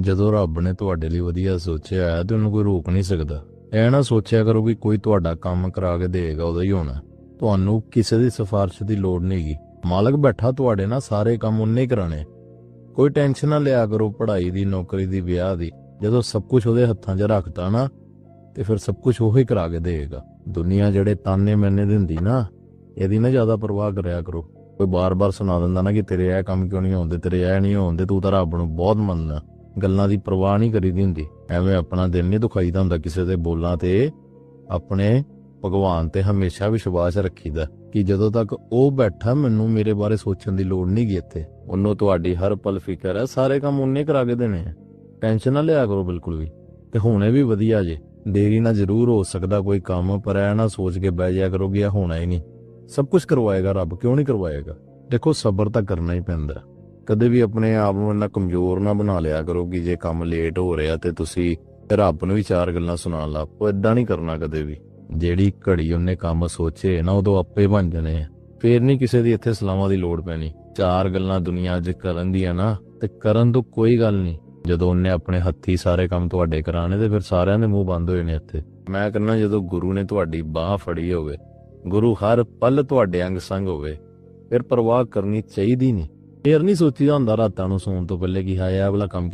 ਜਦੋਂ ਰੱਬ ਨੇ ਤੁਹਾਡੇ ਲਈ ਵਧੀਆ ਸੋਚਿਆ ਹੈ ਤੇ ਉਹਨੂੰ ਕੋਈ ਰੋਕ ਨਹੀਂ ਸਕਦਾ। ਇਹ ਨਾ ਸੋਚਿਆ ਕਰੋ ਵੀ ਕੋਈ ਤੁਹਾਡਾ ਕੰਮ ਕਰਾ ਕੇ ਦੇਗਾ ਉਹਦਾ ਹੀ ਹੋਣਾ। ਤੁਹਾਨੂੰ ਕਿਸੇ ਦੀ ਸਿਫਾਰਿਸ਼ ਦੀ ਲੋੜ ਨਹੀਂਗੀ ਮਾਲਕ ਬੈਠਾ ਤੁਹਾਡੇ ਨਾਲ, ਸਾਰੇ ਕੰਮ ਉਹਨੇ ਹੀ ਕਰਾਣੇ ਕੋਈ ਟੈਨਸ਼ਨ ਨਾ ਲਿਆ ਕਰੋ ਪੜ੍ਹਾਈ ਦੀ, ਨੌਕਰੀ ਦੀ, ਵਿਆਹ ਦੀ। ਜਦੋਂ ਸਭ ਕੁਝ ਉਹਦੇ ਹੱਥਾਂ 'ਚ ਰੱਖਤਾ ਨਾ, ਤੇ ਫਿਰ ਸਭ ਕੁਝ ਉਹ ਹੀ ਕਰਾ ਕੇ ਦੇਗਾ ਦੁਨੀਆ ਜਿਹੜੇ ਤਾਨੇ ਮੈਨੇ ਦਿੰਦੀ ਨਾ, ਇਹਦੀ ਨਾ ਜ਼ਿਆਦਾ ਪਰਵਾਹ ਕਰਿਆ ਕਰੋ। ਕੋਈ ਬਾਰ-ਬਾਰ ਸੁਣਾ ਦਿੰਦਾ ਨਾ ਕਿ ਤੇਰੇ ਇਹ ਕੰਮ ਕਿਉਂ ਨਹੀਂ ਹੁੰਦੇ ਤੇਰੇ ਇਹ ਨਹੀਂ ਹੁੰਦੇ ਤੂੰ ਤਾਂ ਰੱਬ ਨੂੰ ਬਹੁਤ ਮੰਨਦਾ। ਗੱਲਾਂ ਦੀ ਪਰਵਾਹ ਨਹੀਂ ਕਰੀਦੀ ਹੁੰਦੀ। ਐਵੇਂ ਆਪਣਾ ਦਿਲ ਨਹੀਂ ਦੁਖਾਈਦਾ ਹੁੰਦਾ ਕਿਸੇ ਦੇ ਬੋਲਾਂ ਤੇ। ਆਪਣੇ ਭਗਵਾਨ ਤੇ ਹਮੇਸ਼ਾ ਵਿਸ਼ਵਾਸ ਰੱਖੀਦਾ ਕਿ ਜਦੋਂ ਤੱਕ ਉਹ ਬੈਠਾ, ਮੈਨੂੰ ਮੇਰੇ ਬਾਰੇ ਸੋਚਣ ਦੀ ਲੋੜ ਨਹੀਂ ਗੀ ਇੱਥੇ। ਉਹਨੂੰ ਤੁਹਾਡੀ ਹਰ ਪਲ ਫਿਕਰ ਹੈ, ਸਾਰੇ ਕੰਮ ਉਹਨੇ ਕਰਾ ਕੇ ਦੇਣੇ ਆ। ਟੈਨਸ਼ਨ ਨਾ ਲਿਆ ਕਰੋ ਬਿਲਕੁਲ ਵੀ। ਤੇ ਹੁਣੇ ਵੀ ਵਧੀਆ ਜੇ। ਦੇਰੀ ਨਾਲ ਜ਼ਰੂਰ ਹੋ ਸਕਦਾ ਕੋਈ ਕੰਮ, ਪਰ ਐ ਨਾ ਸੋਚ ਕੇ ਬਹਿ ਜਾਇਆ ਕਰੋ ਕਿ ਹੋਣਾ ਹੀ ਨਹੀਂ। ਸਭ ਕੁਝ ਕਰਵਾਏਗਾ ਰੱਬ, ਕਿਉਂ ਨਹੀਂ ਕਰਵਾਏਗਾ? ਦੇਖੋ, ਸਬਰ ਤਾਂ ਕਰਨਾ ਹੀ ਪੈਂਦਾ। ਕਦੇ ਵੀ ਆਪਣੇ ਆਪ ਨੂੰ ਇੰਨਾ ਕਮਜ਼ੋਰ ਨਾ ਬਣਾ ਲਿਆ ਕਰੋ ਕਿ ਜੇ ਕੰਮ ਲੇਟ ਹੋ ਰਿਹਾ ਤੇ ਤੁਸੀਂ ਰੱਬ ਨੂੰ ਵੀ ਚਾਰ ਗੱਲਾਂ ਸੁਣਾਉਣ ਲੱਗ ਪਓ। ਇਦਾਂ ਨਹੀਂ ਕਰਨਾ ਕਦੇ ਵੀ। ਜਿਹੜੀ ਘੜੀ ਉਹਨੇ ਕੰਮ ਸੋਚੇ ਨਾ, ਉਦੋਂ ਆਪੇ ਬਣ ਜਾਣੇ ਆ। ਫੇਰ ਨਹੀਂ ਕਿਸੇ ਦੀ ਇੱਥੇ ਸਲਾਮਾਂ ਦੀ ਲੋੜ ਪੈਣੀ। ਚਾਰ ਗੱਲਾਂ ਦੁਨੀਆ 'ਚ ਕਰਨ ਦੀਆਂ ਨਾ, ਤੇ ਕਰਨ ਤੋਂ ਕੋਈ ਗੱਲ ਨਹੀਂ ਜਦੋਂ ਉਹਨੇ ਆਪਣੇ ਹੱਥੀ ਸਾਰੇ ਕੰਮ ਤੁਹਾਡੇ ਕਰਾਣੇ ਤੇ ਫਿਰ ਸਾਰਿਆਂ ਦੇ ਮੂੰਹ ਬੰਦ ਹੋਏ ਨੇ ਇੱਥੇ। ਮੈਂ ਕਹਿੰਦਾ ਜਦੋਂ ਗੁਰੂ ਨੇ ਤੁਹਾਡੀ ਬਾਹ ਫੜੀ ਹੋਵੇ, ਗੁਰੂ ਹਰ ਪਲ ਤੁਹਾਡੇ ਅੰਗ ਸੰਗ ਹੋਵੇ, ਫਿਰ ਪਰਵਾਹ ਕਰਨੀ ਚਾਹੀਦੀ ਨਹੀਂ ਫੇਰ ਨਹੀਂ ਸੋਚੀਦਾ ਹੁੰਦਾ ਰਾਤਾਂ ਨੂੰ ਸੌਣ ਤੋਂ ਪਹਿਲੇ ਕਿ ਹਾਏ ਆਹ ਵਾਲਾ ਕੰਮ